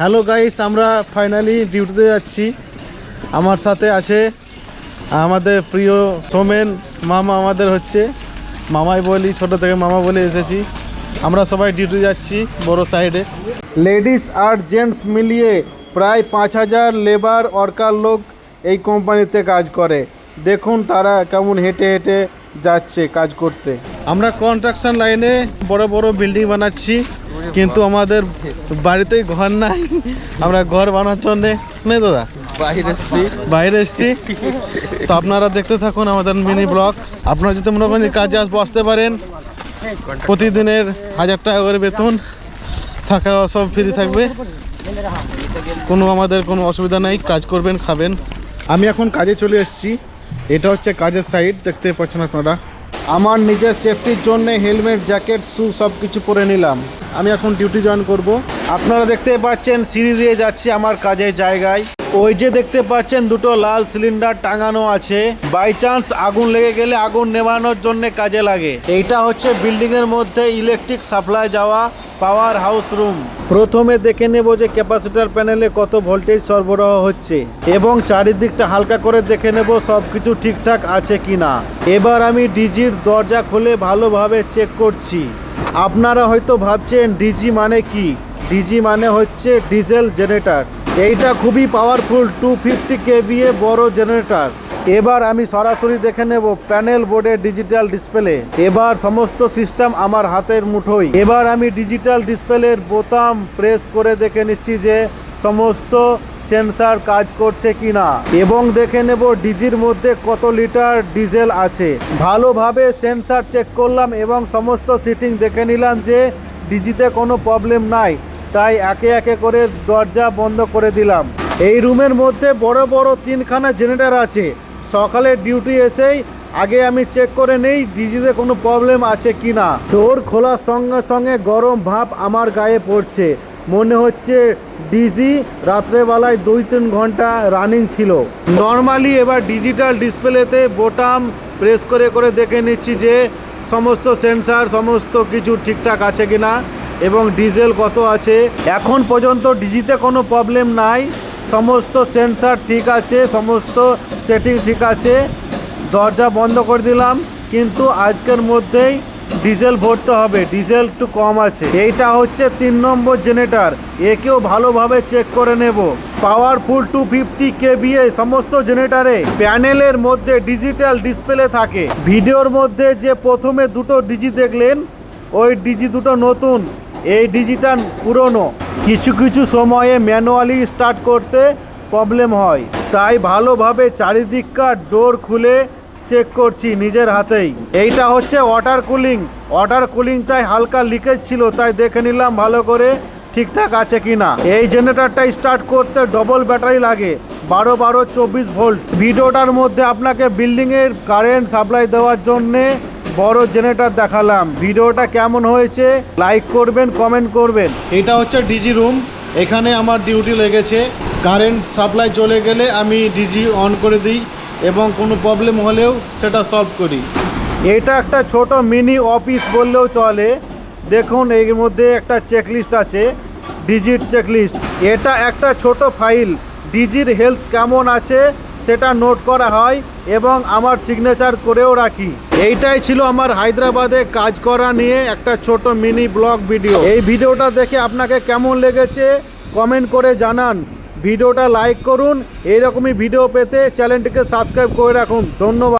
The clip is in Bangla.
হ্যালো গাইস আমরা ফাইনালি ডিউটিতে যাচ্ছি। আমার সাথে আছে আমাদের প্রিয় সোমেন, মামা আমাদের হচ্ছে। মামাই বলি, ছোট থেকে মামা বলে এসেছি। আমরা সবাই ডিউটি যাচ্ছি বড় সাইডে লেডিস আর জেন্টস মিলিয়ে প্রায় পাঁচ হাজার লেবার ওয়ার্কার লোক এই কোম্পানিতে কাজ করে। দেখুন তারা কেমন হেঁটে হেঁটে যাচ্ছে কাজ করতে। আমরা কনস্ট্রাকশন লাইনে বড় বড় বিল্ডিং বানাচ্ছি। কিন্তু আমাদের বাড়িতেই ঘর নাই। আমরা ঘর বানার জন্যে নেই দাদা? বাইরে এসছি। বাইরে এসছি। তো আপনারা দেখতে থাকুন আমাদের মিনি ব্লগ আপনারা যদি মনে করেন কাজে আসব আসতে পারেন। প্রতিদিনের হাজার টাকা করে বেতন। থাকা সব ফ্রি থাকবে। কোনো আমাদের কোনো অসুবিধা নাই। কাজ করবেন খাবেন। আমি এখন কাজে চলে এসেছি। এটা হচ্ছে কাজের সাইড দেখতে পাচ্ছেন আপনারা। আমার নিজের সেফটির জন্য হেলমেট জ্যাকেট শ্যু সব কিছু পরে নিলাম। আমি এখন ডিউটি জয়েন করব। আপনারা দেখতে পাচ্ছেন সিঁড়ি দিয়ে যাচ্ছি আমার কাজের জায়গায়। ওই যে দেখতে পাচ্ছেন দুটো লাল সিলিন্ডার টাঙানো আছে। বাই চান্স আগুন লেগে গেলে আগুন নেভানোর জন্য কাজে লাগে। এইটা হচ্ছে বিল্ডিং এর মধ্যে ইলেকট্রিক সাপ্লাই যাওয়া পাওয়ার হাউস রুম। প্রথমে দেখে নেব যে ক্যাপাসিটার প্যানেলে কত ভোল্টেজ সরবরাহ হচ্ছে এবং চারিদিকটা হালকা করে দেখে নেব সব কিছু ঠিকঠাক আছে কিনা। এবার আমি ডিজির দরজা খুলে ভালোভাবে চেক করছি। আপনারা হয়তো ভাবছেন, ডিজি মানে কি? ডিজি মানে হচ্ছে ডিজেল জেনারেটর এইটা খুবই পাওয়ারফুল টু ফিফটি কেভিএ বড় জেনারেটর এবার আমি সরাসরি দেখে নেব প্যানেল বোর্ডের ডিজিটাল ডিসপ্লে এবার সমস্ত সিস্টেম আমার হাতের মুঠোই এবার আমি ডিজিটাল ডিসপ্লের বোতাম প্রেস করে দেখে নিচ্ছি যে সমস্ত সেন্সার কাজ করছে কি না এবং দেখে নেব ডিজির মধ্যে কত লিটার ডিজেল আছে। ভালোভাবে সেন্সার চেক করলাম এবং সমস্ত সিটিং দেখে নিলাম যে ডিজিতে কোনো প্রবলেম নাই। তাই একে একে করে দরজা বন্ধ করে দিলাম। এই রুমের মধ্যে বড় বড় তিনখানা জেনারেটর আছে। সকালে ডিউটি এসেই আগে আমি চেক করে নেই ডিজিতে কোনো প্রবলেম আছে কি না ডোর খোলার সঙ্গে সঙ্গে গরম ভাপ আমার গায়ে পড়ছে। মনে হচ্ছে ডিজি রাত্রেবেলায় দুই তিন ঘণ্টা রানিং ছিল। নর্মালি এবার ডিজিটাল ডিসপ্লেতে বোটাম প্রেস করে করে দেখে নিচ্ছি যে সমস্ত সেন্সার, সমস্ত কিছু ঠিকঠাক আছে কিনা। এবং ডিজেল কত আছে? এখন পর্যন্ত ডিজিতে কোনো প্রবলেম নাই। সমস্ত সেন্সার ঠিক আছে, সমস্ত সেটিং ঠিক আছে। দরজা বন্ধ করে দিলাম, কিন্তু আজকের মধ্যেই ডিজেল ভরতে হবে। ডিজেল একটু কম আছে। এইটা হচ্ছে তিন নম্বর জেনারেটর একেও ভালোভাবে চেক করে নেব। পাওয়ারফুল টু ফিফটি কেবিএ সমস্ত জেনারেটারে প্যানেলের মধ্যে ডিজিটাল ডিসপ্লে থাকে। ভিডিওর মধ্যে যে প্রথমে দুটো ডিজি দেখলেন, ওই ডিজি দুটো নতুন। এই ডিজিটাল পুরনো কিছু কিছু সময়ে ম্যানুয়ালি স্টার্ট করতে প্রবলেম হয়। তাই ভালোভাবে চারিদিককার ডোর খুলে চেক করছি নিজের হাতেই। এইটা হচ্ছে ওয়াটার কুলিং। ওয়াটার কুলিংটাই হালকা লিকেজ ছিল, তাই দেখে নিলাম ভালো করে ঠিকঠাক আছে কিনা। এই জেনারেটরটা স্টার্ট করতে ডবল ব্যাটারি লাগে, বারো বারো চব্বিশ ভোল্ট। ভিডিওটার মধ্যে আপনাকে বিল্ডিংয়ের কারেন্ট সাপ্লাই দেওয়ার জন্যে বড় জেনারেটর দেখালাম। ভিডিওটা কেমন হয়েছে? লাইক করবেন কমেন্ট করবেন। এটা হচ্ছে ডিজি রুম এখানে আমার ডিউটি লেগেছে। কারেন্ট সাপ্লাই চলে গেলে আমি ডিজি অন করে দিই এবং কোনো প্রবলেম হলেও সেটা সলভ করি। এটা একটা ছোট মিনি অফিস বললেও চলে। দেখুন এর মধ্যে একটা চেকলিস্ট আছে। ডিজিট চেকলিস্ট এটা একটা ছোট ফাইল ডিজির হেলথ কেমন আছে? সেটা নোট করা হয় এবং আমার সিগনেচার করেও রাখি। এইটাই ছিল আমার হায়দ্রাবাদে কাজ করা নিয়ে একটা ছোট মিনি ব্লগ ভিডিও এই ভিডিওটা দেখে আপনাকে কেমন লেগেছে কমেন্ট করে জানান। ভিডিওটা লাইক করুন। এইরকমই ভিডিও পেতে চ্যানেলটিকে সাবস্ক্রাইব করে রাখুন। ধন্যবাদ।